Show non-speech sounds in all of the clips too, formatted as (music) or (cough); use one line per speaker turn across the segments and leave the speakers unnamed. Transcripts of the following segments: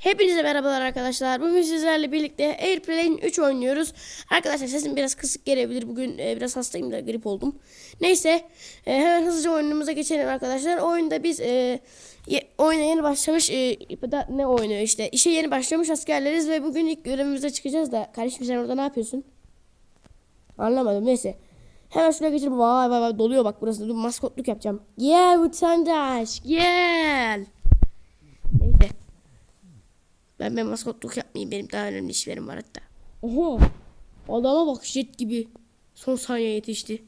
Hepinize merhabalar arkadaşlar. Bugün sizlerle birlikte Airplane 3 oynuyoruz. Arkadaşlar sesim biraz kısık gelebilir. Bugün e, biraz hastayım da grip oldum. Neyse e, hemen hızlıca oyunumuza geçelim arkadaşlar. Oyunda biz e, oyuna yeni başlamış e, da ne oynuyor işte. İşe yeni başlamış askerleriz ve bugün ilk görevimize çıkacağız da. Kardeşim sen orada ne yapıyorsun? Anlamadım neyse. Hemen şuraya geçelim. Vay vay vay doluyor bak burası. Dur maskotluk yapacağım. Gel vatandaş gel. Neyse. Ben ben maskotluk yapmayayım. Benim daha önemli işlerim var hatta. Oha. Adama bak jet gibi. Son saniye yetişti.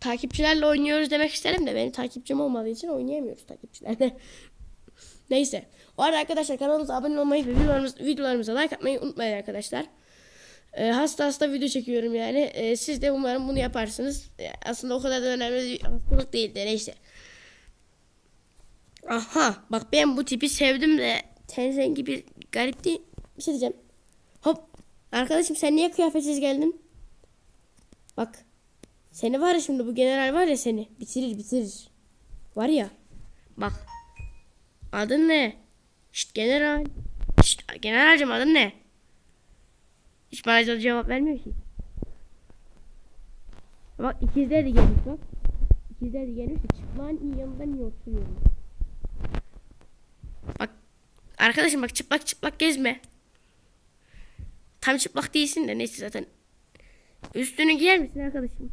Takipçilerle oynuyoruz demek isterim de benim takipçim olmadığı için oynayamıyoruz takipçilerle. (laughs) Neyse. O arada arkadaşlar kanalımıza abone olmayı ve videolarımız, videolarımıza like atmayı unutmayın arkadaşlar. Ee, hasta hasta video çekiyorum yani. Ee, siz de umarım bunu yaparsınız. Ee, aslında o kadar da önemli bir hastalık değil de neyse. Aha bak ben bu tipi sevdim de ten rengi bir garip değil. Bir şey diyeceğim. Hop. Arkadaşım sen niye kıyafetsiz geldin? Bak. Seni var ya şimdi bu general var ya seni. Bitirir bitirir. Var ya. Bak. Adın ne? Şşt general. Şşt generalcim adın ne? Hiç bana cevap vermiyor ki. Bak ikizler de gelmiş bak. İkizler de gelmiş de çıplağın yanında niye oturuyorum? Arkadaşım bak çıplak çıplak gezme. Tam çıplak değilsin de neyse zaten. Üstünü giyer misin arkadaşım?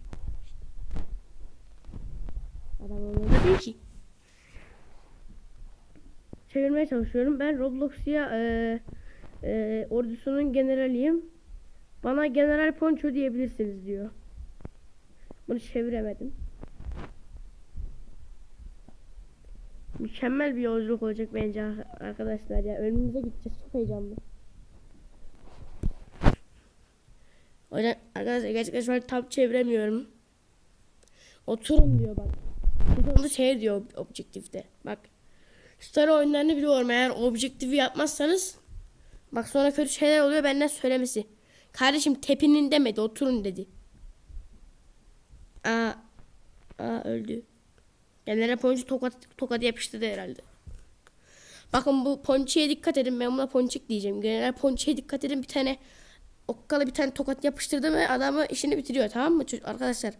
Adam olmadı değil ki. Çevirmeye çalışıyorum. Ben Roblox'ya e, e, ordusunun generaliyim. Bana General Poncho diyebilirsiniz diyor. Bunu çeviremedim. Mükemmel bir yolculuk olacak bence ar- arkadaşlar ya. Önümüze gideceğiz. Çok heyecanlı. Yüzden arkadaşlar gerçekten şu an tam çeviremiyorum. Oturun diyor bak. Onu şey diyor objektifte. Bak. Star oyunlarını biliyorum eğer objektifi yapmazsanız bak sonra kötü şeyler oluyor benden söylemesi. Kardeşim tepinin demedi oturun dedi. Aa, aa öldü. Genelde ponçik tokat, tokadı yapıştırdı herhalde. Bakın bu ponçiye dikkat edin. Ben buna ponçik diyeceğim. Genel ponçiye dikkat edin. Bir tane okkalı bir tane tokat yapıştırdı mı adamı işini bitiriyor tamam mı çocuk arkadaşlar?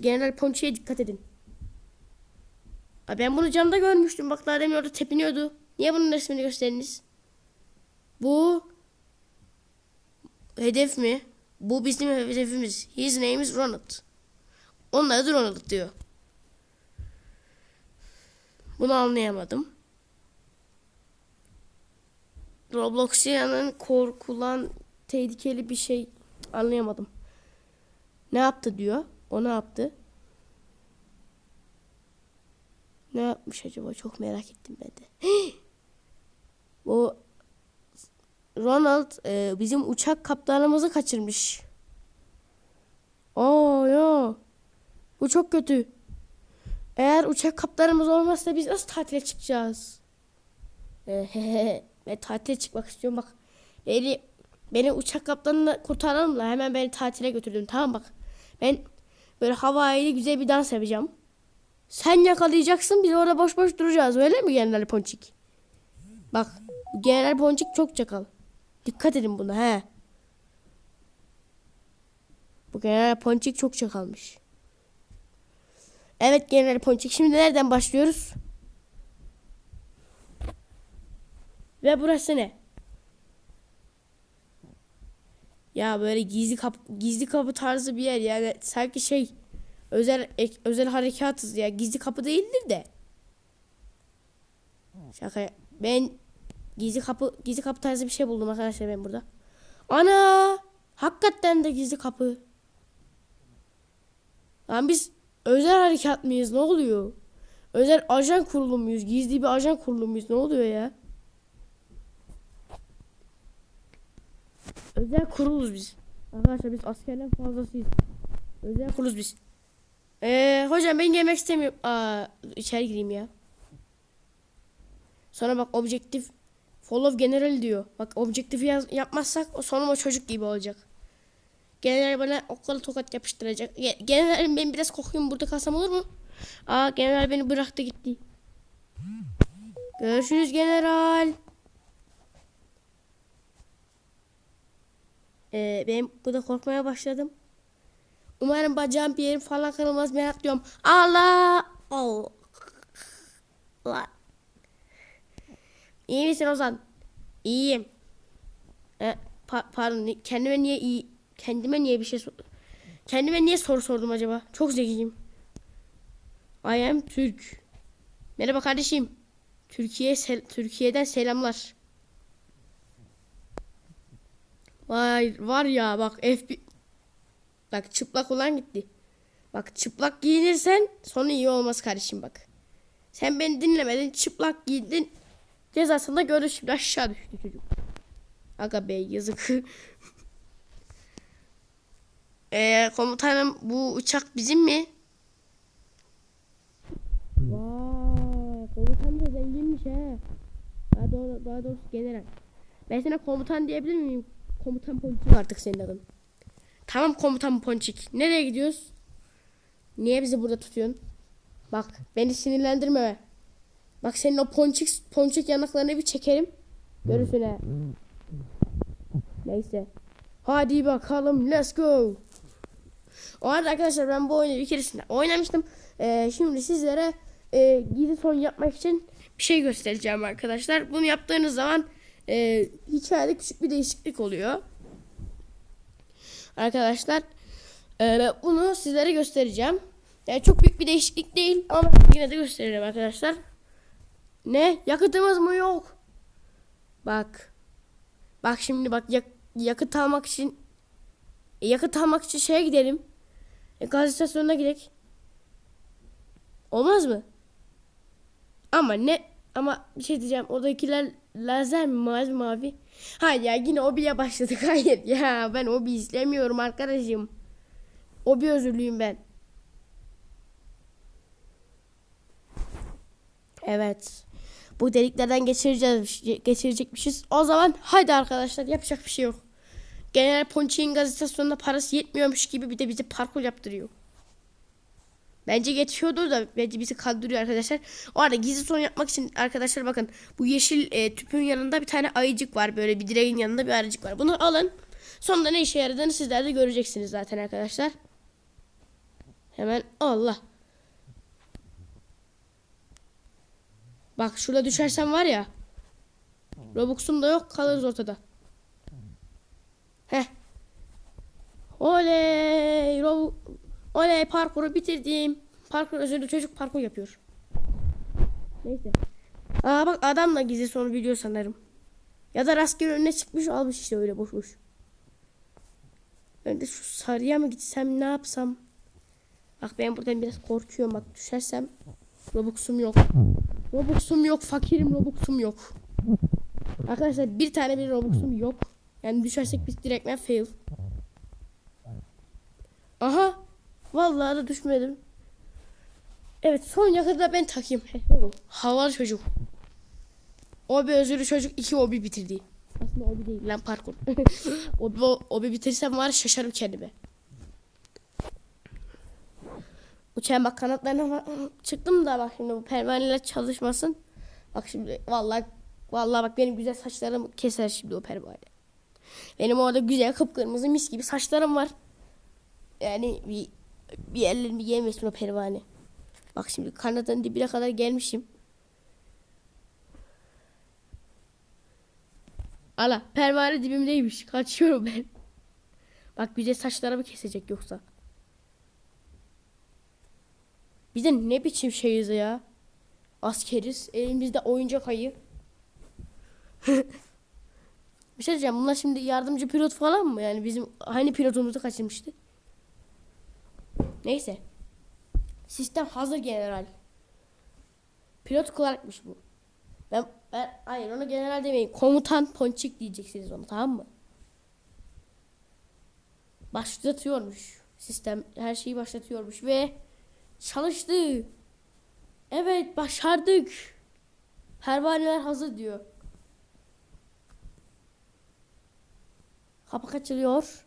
Genel ponçiye dikkat edin. Aa, ben bunu camda görmüştüm. Bak daha demin orada tepiniyordu. Niye bunun resmini gösteriniz? Bu hedef mi? Bu bizim hedefimiz. His name is Ronald. Onun adı Ronald diyor. Bunu anlayamadım. Robloxia'nın korkulan tehlikeli bir şey anlayamadım. Ne yaptı diyor. O ne yaptı? Ne yapmış acaba? Çok merak ettim ben de. (gasps) Bu Ronald e, bizim uçak kaptanımızı kaçırmış. Oo ya. Bu çok kötü. Eğer uçak kaptanımız olmazsa biz nasıl tatile çıkacağız? Ben tatile çıkmak istiyorum bak. Beni, beni uçak kaptanını kurtaralım da hemen beni tatile götürdün tamam bak. Ben böyle havaiyle güzel bir dans yapacağım. Sen yakalayacaksın biz orada boş boş duracağız öyle mi General Ponçik? Bak General Ponçik çok çakal. Dikkat edin buna he. Bu General Ponçik çok çakalmış. Evet General Ponçik. Şimdi nereden başlıyoruz? Ve burası ne? Ya böyle gizli kapı, gizli kapı tarzı bir yer yani sanki şey özel ek- özel harekatız ya gizli kapı değildir de. Şaka ben gizli kapı gizli kapı tarzı bir şey buldum arkadaşlar ben burada. Ana! Hakikaten de gizli kapı. Lan biz özel harekat mıyız? Ne oluyor? Özel ajan kurulu muyuz? Gizli bir ajan kurulu muyuz? Ne oluyor ya? Özel kuruluz biz. Arkadaşlar biz askerden fazlasıyız. Özel kuruluz biz. Ee, hocam ben gelmek istemiyorum. Aa, içeri gireyim ya. Sonra bak objektif follow general diyor. Bak objektifi yapmazsak o sonum çocuk gibi olacak. General bana okkalı tokat yapıştıracak. Ge- General ben biraz kokuyum burada kalsam olur mu? Aa general beni bıraktı gitti. Görüşürüz general. Ee, ben burada korkmaya başladım. Umarım bacağım bir yerim falan kırılmaz ben atlıyorum. Allah! Allah! İyi misin Ozan? İyiyim. E, pa- pardon kendime niye iyi kendime niye bir şey kendime niye soru sordum acaba? Çok zekiyim. I am Türk. Merhaba kardeşim. Türkiye sel- Türkiye'den selamlar. Vay var ya bak FB Bak çıplak olan gitti. Bak çıplak giyinirsen sonu iyi olmaz kardeşim bak. Sen beni dinlemedin çıplak giydin. Cezasında şimdi aşağı düştü çocuk. Aga bey yazık. (laughs) Eee komutanım bu uçak bizim mi? Vay komutan da zenginmiş he. Daha, doğru, daha doğrusu general. Ben sana komutan diyebilir miyim? Komutan Ponçik artık senin adın. Tamam komutan Ponçik. Nereye gidiyoruz? Niye bizi burada tutuyorsun? Bak beni sinirlendirme. Bak senin o ponçik ponçik yanaklarını bir çekerim. Görürsün he. Neyse. Hadi bakalım let's go. O arada arkadaşlar ben bu oyunu bir keresinde oynamıştım. Ee, şimdi sizlere e, gizli son yapmak için bir şey göstereceğim arkadaşlar. Bunu yaptığınız zaman e, hikayede küçük bir değişiklik oluyor. Arkadaşlar e, bunu sizlere göstereceğim. Yani çok büyük bir değişiklik değil ama yine de göstereceğim arkadaşlar. Ne? Yakıtımız mı yok? Bak. Bak şimdi bak yak- yakıt almak için e, yakıt almak için şeye gidelim. E, gaz istasyonuna gidelim. Olmaz mı? Ama ne ama bir şey diyeceğim. Oradakiler lazer mi mavi mavi? Hayır ya yine obiye başladık. (laughs) Hayır ya ben obi izlemiyorum arkadaşım. Obi özürlüyüm ben. Evet. Bu deliklerden geçireceğiz, geçirecekmişiz. O zaman haydi arkadaşlar yapacak bir şey yok. Genel Ponçik'in gaz istasyonuna parası yetmiyormuş gibi bir de bizi parkur yaptırıyor. Bence yetiyordur da bence bizi kandırıyor arkadaşlar. O arada gizli son yapmak için arkadaşlar bakın bu yeşil e, tüpün yanında bir tane ayıcık var. Böyle bir direğin yanında bir ayıcık var. Bunu alın. Sonunda ne işe yaradığını sizler de göreceksiniz zaten arkadaşlar. Hemen Allah. Bak şurada düşersem var ya. Robux'um da yok kalırız ortada. Heh. Oley. Oley parkuru bitirdim. Parkur özürlü çocuk parkur yapıyor. Neyse. Aa bak adam da gizli sonu biliyor sanırım. Ya da rastgele önüne çıkmış almış işte öyle boş boş. Ben de şu sarıya mı gitsem ne yapsam? Bak ben buradan biraz korkuyorum bak düşersem. Robux'um yok. Robux'um yok fakirim Robux'um yok. Arkadaşlar bir tane bir Robux'um yok. Yani düşersek biz direktmen fail. Aha. Vallahi da düşmedim. Evet son yakında ben takayım. Havalı çocuk. O bir özürlü çocuk iki obi bitirdi. Aslında obi değil lan parkur. (laughs) obi, obi bitirsem var şaşarım kendime. Uçağın bak kanatlarına çıktım da bak şimdi bu pervaneler çalışmasın. Bak şimdi vallahi vallahi bak benim güzel saçlarım keser şimdi o pervane. Benim orada güzel kıpkırmızı mis gibi saçlarım var. Yani bir bir yerlerimi yemesin o pervane. Bak şimdi kanadın dibine kadar gelmişim. Ala pervane dibimdeymiş. Kaçıyorum ben. Bak güzel saçlarımı kesecek yoksa. Biz de ne biçim şeyiz ya? Askeriz. Elimizde oyuncak ayı. (laughs) bir şey diyeceğim. Bunlar şimdi yardımcı pilot falan mı? Yani bizim hani pilotumuzu kaçırmıştı. Neyse. Sistem hazır general. Pilot Clark'mış bu. Ben, ben hayır onu general demeyin. Komutan Ponçik diyeceksiniz onu tamam mı? Başlatıyormuş. Sistem her şeyi başlatıyormuş ve çalıştı. Evet başardık. Pervaneler hazır diyor. Kapak açılıyor.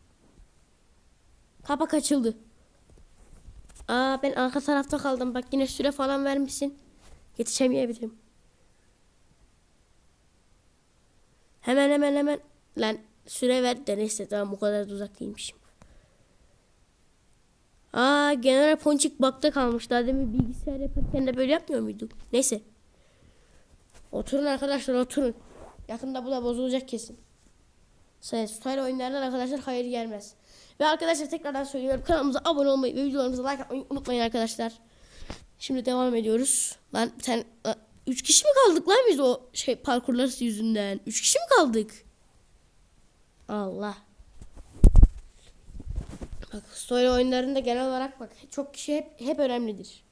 Kapak açıldı. Aa ben arka tarafta kaldım. Bak yine süre falan vermişsin. Yetişemeyebilirim. Hemen hemen hemen. Lan süre ver de neyse tamam o kadar da uzak değilmişim. Aa General Ponçik bakta kalmış. Daha demin bilgisayar yaparken de böyle yapmıyor muyduk? Neyse. Oturun arkadaşlar oturun. Yakında bu da bozulacak kesin. Sayın Style oyunlarından arkadaşlar hayır gelmez. Ve arkadaşlar tekrardan söylüyorum kanalımıza abone olmayı ve videolarımıza like atmayı unutmayın arkadaşlar. Şimdi devam ediyoruz. Lan bir tane üç kişi mi kaldık lan biz o şey parkurlar yüzünden? Üç kişi mi kaldık? Allah. Bak story oyunlarında genel olarak bak çok kişi hep hep önemlidir.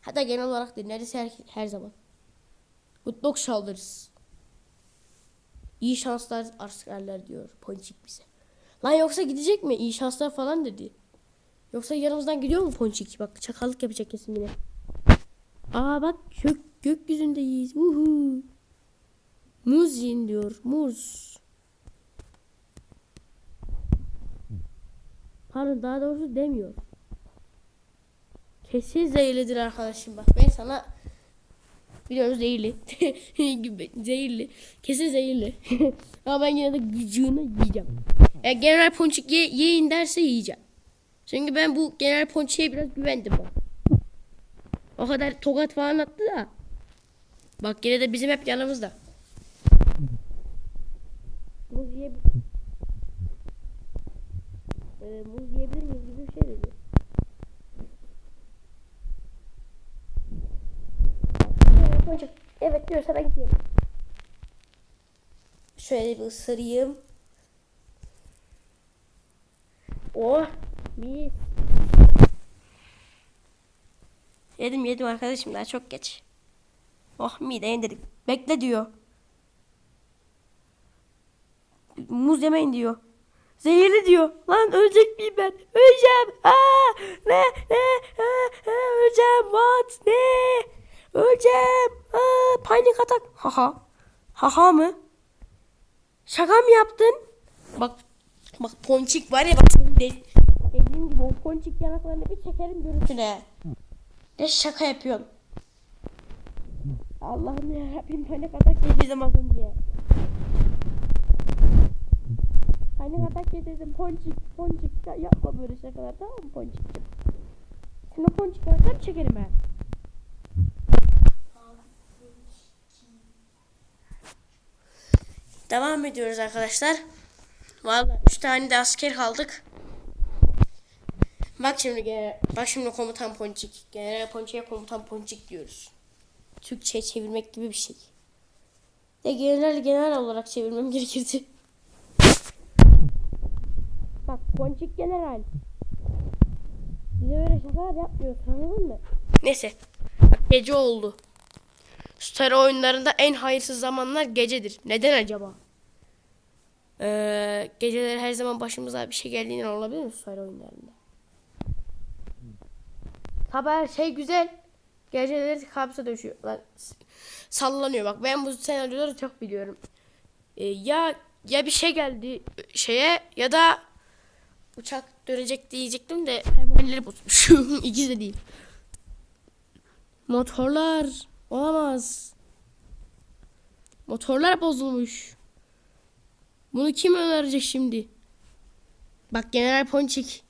Hatta genel olarak değil neredeyse her, her zaman. Mutluluk saldırırız. İyi şanslar askerler diyor Ponçik bize. Lan yoksa gidecek mi? İyi şanslar falan dedi. Yoksa yanımızdan gidiyor mu Ponçik? Bak çakallık yapacak kesin yine. Aa bak gök, gökyüzündeyiz. Uhu. Muz yiyin diyor. Muz. Pardon daha doğrusu demiyor. Kesin zehirlidir arkadaşım bak. Ben sana biliyorum zehirli. (laughs) Zehirli. Kesin zehirli. (laughs) Ama ben yine de gücünü yiyeceğim. E, General Ponçik ye, yiyin derse yiyeceğim. Çünkü ben bu General Ponçik'e biraz güvendim bak. O kadar tokat falan attı da. Bak yine de bizim hep yanımızda. Muz yiye... Ee, muz yiyebilir miyiz gibi bir şey dedi. Ponçik evet diyorsa ben giderim. Şöyle bir ısırayım. Oh mis. Yedim yedim arkadaşım daha çok geç. Oh mide indirdik. Bekle diyor. Muz yemeyin diyor. Zehirli diyor. Lan ölecek miyim ben? Öleceğim. Aa, ne? Ne? Aa, aa, öleceğim. What? Ne? Öleceğim. Aa, panik atak. Haha. Haha mı? Şaka mı yaptın? Bak bak ponçik var ya bak de, dediğim gibi o ponçik yanaklarını bir çekerim görüntüne. Ne şaka yapıyorsun? Allah'ım ya Rabbim panik atak geçirdim az önce. Panik atak geçirdim ponçik ponçik ya yapma böyle şakalar tamam mı ponçikciğim? Sana ponçik yanaklarını çekerim ben. Devam ediyoruz arkadaşlar. Vallahi üç tane de asker kaldık. Bak şimdi gene, bak şimdi komutan Ponçik. General Ponçik'e komutan Ponçik diyoruz. Türkçe çevirmek gibi bir şey. De general general olarak çevirmem gerekirdi. Bak Ponçik general. Bize böyle şakalar yapmıyor anladın mı? Neyse. Gece oldu. Star oyunlarında en hayırsız zamanlar gecedir. Neden acaba? Ee, geceleri her zaman başımıza bir şey geldiğinden olabilir mi Star oyunlarında? Tabi her şey güzel. Geceleri kabsa döşüyor. Lan, sallanıyor bak. Ben bu senaryoları çok biliyorum. Ee, ya ya bir şey geldi şeye ya da uçak dönecek diyecektim de pervaneleri bozmuş. (laughs) İkisi de değil. Motorlar olamaz. Motorlar bozulmuş. Bunu kim önerecek şimdi? Bak General Ponçik.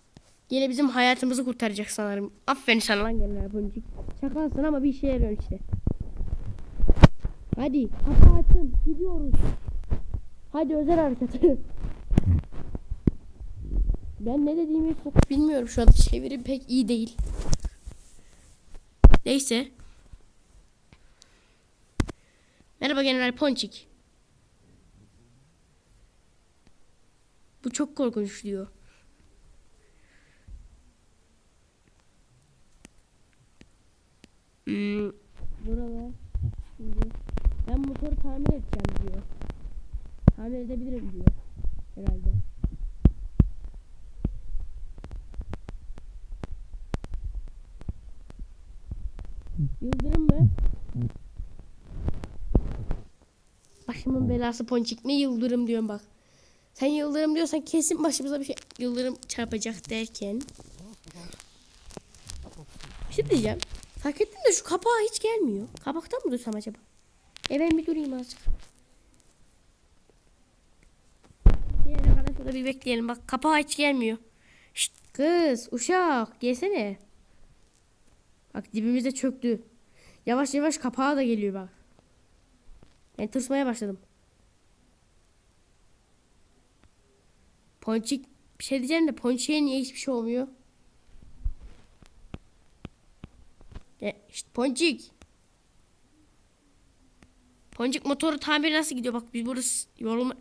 Yine bizim hayatımızı kurtaracak sanırım. Aferin sana lan General Ponçik. Şakalsın ama bir işe yarıyor işte. Hadi kapı açın gidiyoruz. Hadi özel hareket. ben ne dediğimi çok bilmiyorum şu anda çevirim pek iyi değil. Neyse. Merhaba General Ponçik. Bu çok korkunç diyor. Hmm, buralar. Şimdi ben motoru tamir edeceğim diyor. Tamir edebilirim diyor. Herhalde. Yıldırım mı? Başımın belası ponçik ne yıldırım diyorum bak. Sen yıldırım diyorsan kesin başımıza bir şey yıldırım çarpacak derken. Bir şey diyeceğim. Fark ettim de şu kapağı hiç gelmiyor. Kapaktan mı dursam acaba? E ben bir durayım azıcık. Burada bir bekleyelim. Bak kapağı hiç gelmiyor. Şşt, kız uşak gelsene. Bak dibimize çöktü. Yavaş yavaş kapağı da geliyor bak. Ben tırsmaya başladım. Ponçik bir şey diyeceğim de Ponçik'e niye hiçbir şey olmuyor? E, işte Ponçik. Ponçik motoru tamiri nasıl gidiyor? Bak biz burada s- yorulma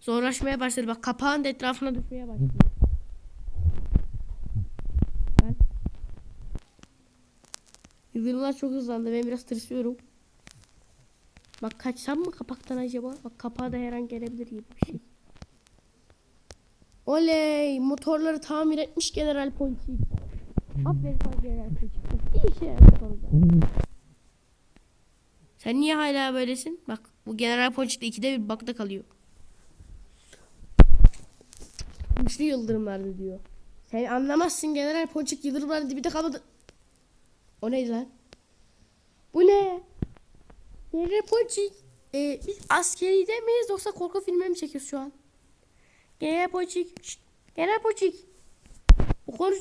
zorlaşmaya başladı. Bak kapağın da etrafına düşmeye başladı. Ben Yıldırımlar çok hızlandı. Ben biraz tırsıyorum. Bak kaçsam mı kapaktan acaba? Bak kapağa da her an gelebilir gibi bir şey. Oley! Motorları tamir etmiş General Ponçik. Aferin sana General Ponçik. İyi yaptı orada. Sen niye hala böylesin? Bak bu General Ponçik de ikide bir bakta kalıyor. Güçlü yıldırımlardı diyor. Sen anlamazsın General Ponçik yıldırımların dibinde kalmadı. O neydi lan? Bu ne? General Ponçik. Ee, biz askeride miyiz yoksa korku filmi mi çekiyoruz şu an? General Ponçik. Şşt, Ponçik. O konuş...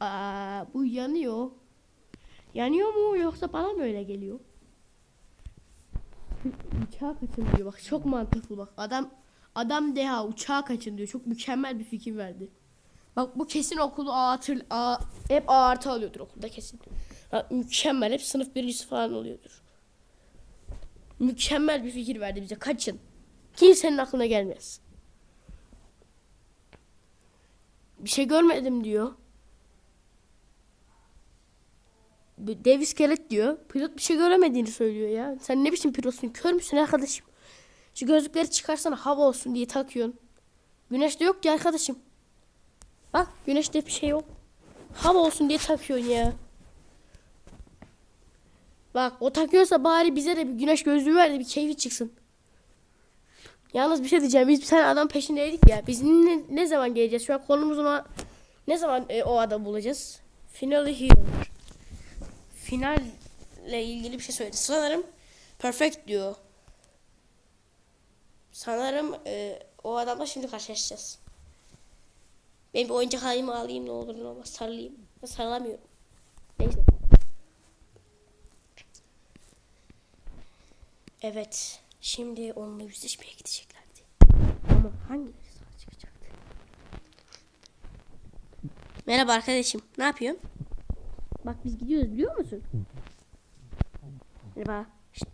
Aa, bu yanıyor. Yanıyor mu yoksa bana mı öyle geliyor? Uçağa kaçın diyor bak çok mantıklı bak adam adam deha uçağa kaçın diyor çok mükemmel bir fikir verdi. Bak bu kesin okulu A, hep A artı alıyordur okulda kesin. Ha, mükemmel hep sınıf birincisi falan oluyordur. Mükemmel bir fikir verdi bize kaçın. Kimsenin aklına gelmez. Bir şey görmedim diyor. Dev iskelet diyor. Pilot bir şey göremediğini söylüyor ya. Sen ne biçim pilotsun? Kör müsün arkadaşım? Şu gözlükleri çıkarsana hava olsun diye takıyorsun. Güneşte yok ki arkadaşım. Bak güneşte bir şey yok. Hava olsun diye takıyorsun ya. Bak o takıyorsa bari bize de bir güneş gözlüğü ver de bir keyfi çıksın. Yalnız bir şey diyeceğim. Biz bir tane adam peşindeydik ya. Biz ne, ne zaman geleceğiz? Şu an konumuzun o, ne zaman e, o adamı bulacağız? Finally here. Finalle ilgili bir şey söyledi. Sanırım perfect diyor. Sanırım e, o adamla şimdi karşılaşacağız. Ben bir oyuncak halimi alayım ne olur ne olmaz sarılayım. Ben sarılamıyorum. Neyse. Evet. Şimdi onunla yüzleşmeye gideceklerdi. Ama hangileri sağ çıkacaktı? Merhaba arkadaşım. Ne yapıyorsun? Bak biz gidiyoruz biliyor musun? Merhaba. Şşt.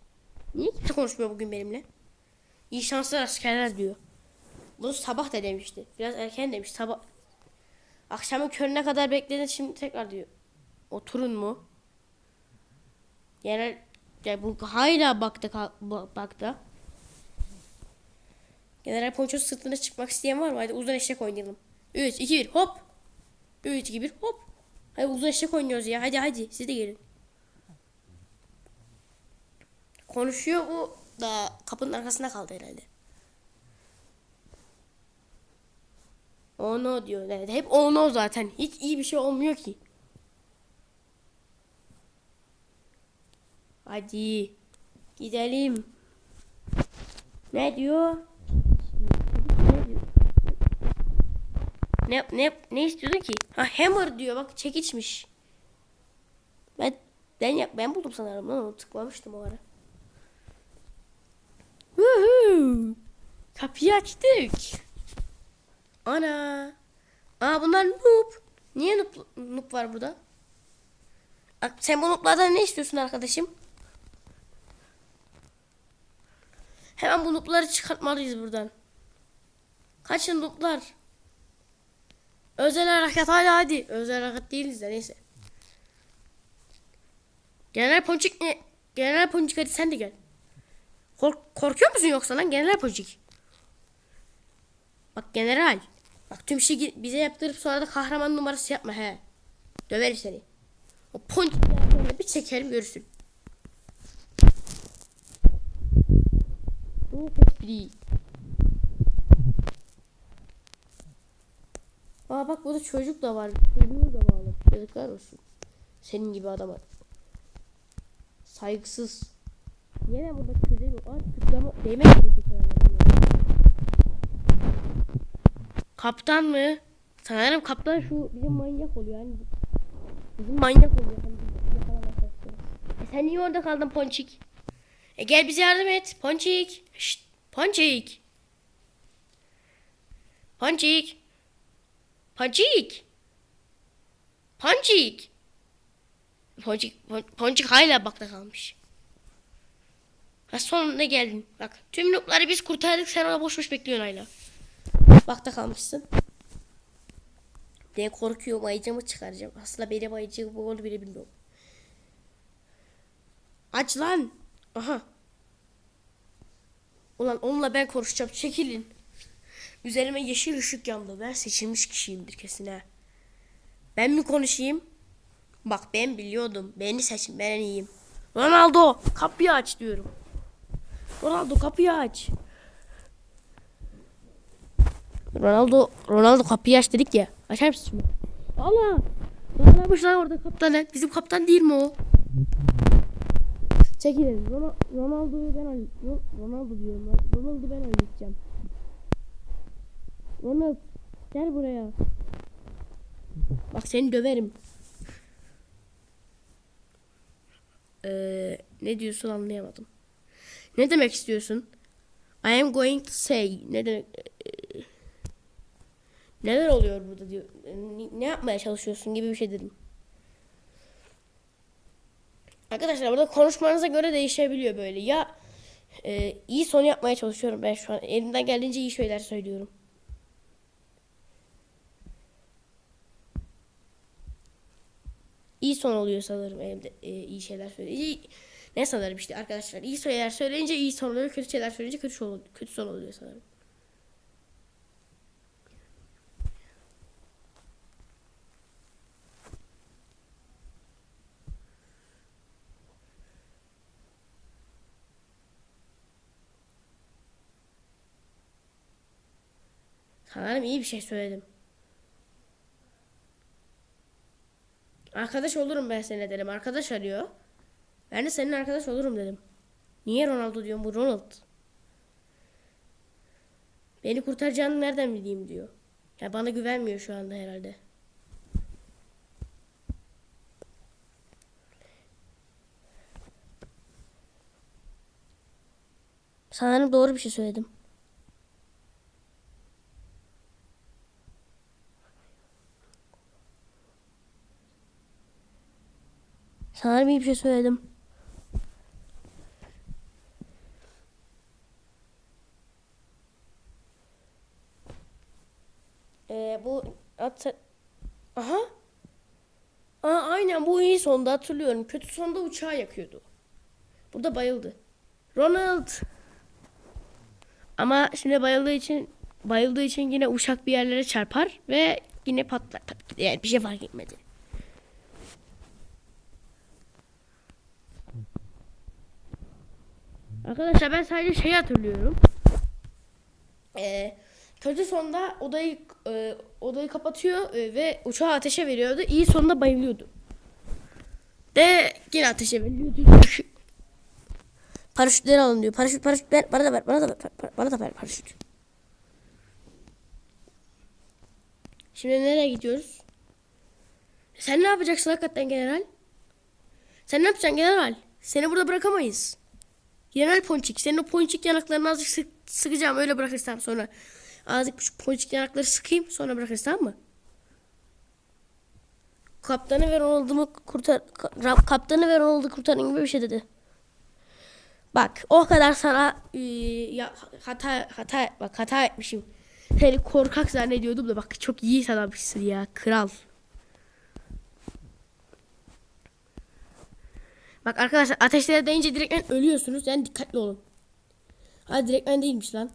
Niye kimse konuşmuyor bugün benimle? İyi şanslar askerler diyor. Bunu sabah da demişti. Biraz erken demiş. Sabah. Akşamın körüne kadar bekledin şimdi tekrar diyor. Oturun mu? Genel ya bu hala bakta bakta. General Ponço'nun sırtına çıkmak isteyen var mı? Hadi uzun eşek oynayalım. 3, 2, 1 hop. 3, 2, 1 hop. Hadi uzun eşek oynuyoruz ya. Hadi hadi siz de gelin. Konuşuyor bu da kapının arkasında kaldı herhalde. Oh no diyor. Evet, hep oh no zaten. Hiç iyi bir şey olmuyor ki. Hadi. Gidelim. Ne diyor? Ne? Ne, ne, ne ki? Ha hammer diyor bak çekiçmiş. Ben ben yap ben buldum sanırım lan onu tıklamıştım o ara. Woohoo! Kapıyı açtık. Ana. Aa bunlar noob. Niye noob, noob var burada? Sen bu nooblardan ne istiyorsun arkadaşım? Hemen bu noobları çıkartmalıyız buradan. Kaçın nooblar. Özel harekat hadi hadi. Özel harekat değiliz de neyse. General Ponçik ne? General Ponçik hadi sen de gel. Kork korkuyor musun yoksa lan General Ponçik? Bak general. Bak tüm şeyi bize yaptırıp sonra da kahraman numarası yapma he. Döverim seni. O ponçik bir çekerim görürsün. Bu espri. Aa bak burada çocuk da var. Çocuğu da bağlı. Yazıklar olsun. Senin gibi adama. Saygısız. Yine burada köze yok. Aa tıklama. Değmek gerekiyor. sanırım ya. Kaptan mı? Sanırım kaptan şu bizim manyak oluyor yani. Bizim manyak oluyor. Hani çalışıyor. E sen niye orada kaldın Ponçik? E gel bize yardım et. Ponçik. Şşt, Ponçik. Ponçik. Ponçik. Ponçik. Ponçik, Pon- Ponçik hala bakta kalmış. Ha sonunda geldin. Bak tüm noktaları biz kurtardık sen orada boş boş bekliyorsun hala. Bakta kalmışsın. Ben korkuyorum ayıcımı çıkaracağım. Aslında benim ayıcığım bu onu bile bilmiyorum. Aç lan. Aha. Ulan onunla ben konuşacağım. Çekilin. Üzerime yeşil ışık yandı. Ben seçilmiş kişiyimdir kesin ha. Ben mi konuşayım? Bak ben biliyordum. Beni seçin. Ben en iyiyim. Ronaldo kapıyı aç diyorum. Ronaldo kapıyı aç. Ronaldo Ronaldo kapıyı aç dedik ya. Açar mısın? Allah. Ronaldo'muş lan orada kaptan. Bizim kaptan değil mi o? Çekilin. Ron- Ronaldo'yu ben Ron- Ronaldo diyorum lan. Ronaldo ben oynayacağım. Ronald gel buraya. Bak seni döverim. Ee, ne diyorsun anlayamadım. Ne demek istiyorsun? I am going to say. Ne demek? Neler oluyor burada diyor. Ne- yapmaya çalışıyorsun gibi bir şey dedim. Arkadaşlar burada konuşmanıza göre değişebiliyor böyle. Ya e, iyi son yapmaya çalışıyorum ben şu an. Elimden geldiğince iyi şeyler söylüyorum. İyi son oluyor sanırım elimde e, iyi şeyler söyleyince. Ne sanırım işte arkadaşlar. iyi şeyler söyleyince iyi son oluyor. Kötü şeyler söyleyince kötü, kötü son oluyor sanırım. Sanırım iyi bir şey söyledim. Arkadaş olurum ben seninle dedim. Arkadaş arıyor. Ben de senin arkadaş olurum dedim. Niye Ronaldo diyorum bu Ronald. Beni kurtaracağını nereden bileyim diyor. Ya bana güvenmiyor şu anda herhalde. Sanırım doğru bir şey söyledim. Sanırım iyi bir şey söyledim. Ee, bu at Aha. Aa, aynen bu iyi sonda hatırlıyorum. Kötü sonda uçağı yakıyordu. Burada bayıldı. Ronald. Ama şimdi bayıldığı için bayıldığı için yine uçak bir yerlere çarpar ve yine patlar. Yani bir şey fark etmedi. Arkadaşlar ben sadece şeyi hatırlıyorum. Ee, kötü sonda odayı e, odayı kapatıyor e, ve uçağı ateşe veriyordu. İyi sonunda bayılıyordu. De yine ateşe veriliyordu. Paraşütleri alın diyor. Paraşüt paraşüt ver, bana da ver, bana da ver, bana da ver paraşüt. Şimdi nereye gidiyoruz? Sen ne yapacaksın hakikaten general? Sen ne yapacaksın general? Seni burada bırakamayız. General Ponçik. Senin o ponçik yanaklarını azıcık sık, sıkacağım. Öyle bırakırsam sonra. Azıcık şu ponçik yanakları sıkayım. Sonra bırakırız tamam mı? Kaptanı ve Ronald'ımı kurtar... ka- Kaptanı ve Ronald'ı kurtarın gibi bir şey dedi. Bak o kadar sana e, ya, hata hata bak hata etmişim. Seni korkak zannediyordum da bak çok iyi adammışsın ya kral. Bak arkadaşlar ateşlere değince direktmen ölüyorsunuz. Yani dikkatli olun. Ha direktmen değilmiş lan.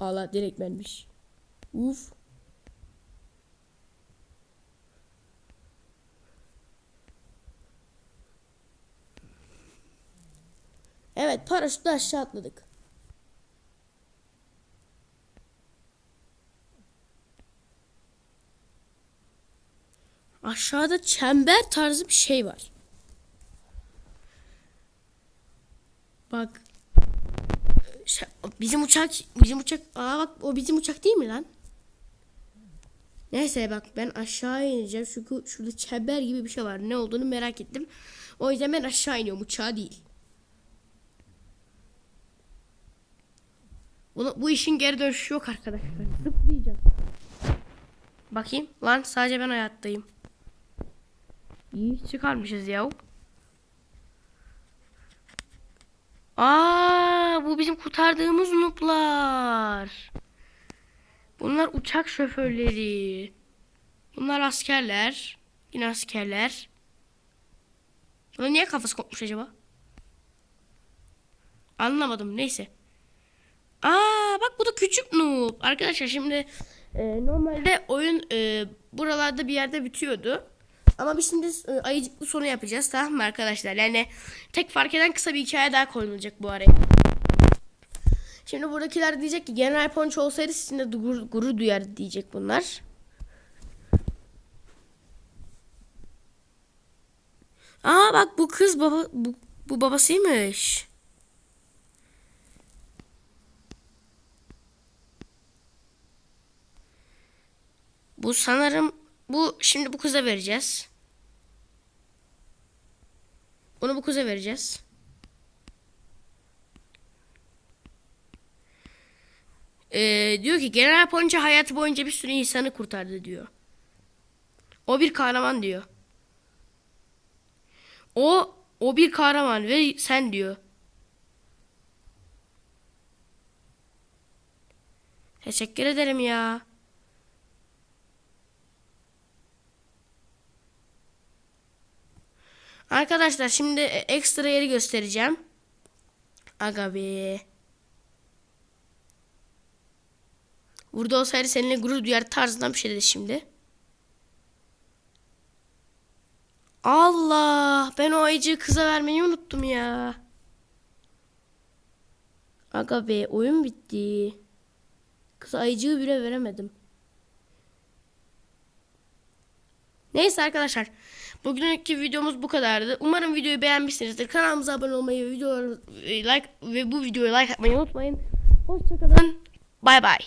Allah direktmenmiş. Uf. Evet paraşütle aşağı atladık. Aşağıda çember tarzı bir şey var. Bak. Ş- Bizim uçak bizim uçak aa bak o bizim uçak değil mi lan? Neyse bak ben aşağı ineceğim çünkü şurada çember gibi bir şey var. Ne olduğunu merak ettim. O yüzden ben aşağı iniyorum uçağa değil. Bunu, bu işin geri dönüşü yok arkadaşlar. Zıplayacağım. Bakayım. Lan sadece ben hayattayım. İyi çıkarmışız ya. Aa, bu bizim kurtardığımız nuplar. Bunlar uçak şoförleri. Bunlar askerler. Yine askerler. Buna niye kafası kopmuş acaba? Anlamadım. Neyse. Aa bak bu da küçük noob. Arkadaşlar şimdi e, normalde oyun e, buralarda bir yerde bitiyordu. Ama biz şimdi e, ayıcıklı sonu yapacağız tamam mı arkadaşlar? Yani tek fark eden kısa bir hikaye daha koyulacak bu araya. Şimdi buradakiler diyecek ki General Ponç olsaydı sizinle gurur, gurur duyardı diyecek bunlar. Aa bak bu kız baba bu, bu babasıymış. Bu sanırım bu şimdi bu kıza vereceğiz. Bunu bu kıza vereceğiz. Ee, diyor ki General Ponça hayatı boyunca bir sürü insanı kurtardı diyor. O bir kahraman diyor. O o bir kahraman ve sen diyor. Teşekkür ederim ya. Arkadaşlar şimdi e, ekstra yeri göstereceğim. Aga be. Burada olsaydı seninle gurur duyar tarzından bir şey dedi şimdi. Allah ben o ayıcığı kıza vermeyi unuttum ya. Aga be oyun bitti. Kız ayıcığı bile veremedim. Neyse arkadaşlar. Bugünkü videomuz bu kadardı. Umarım videoyu beğenmişsinizdir. Kanalımıza abone olmayı, videoları like ve bu videoyu like atmayı unutmayın. Hoşçakalın. Bay bay.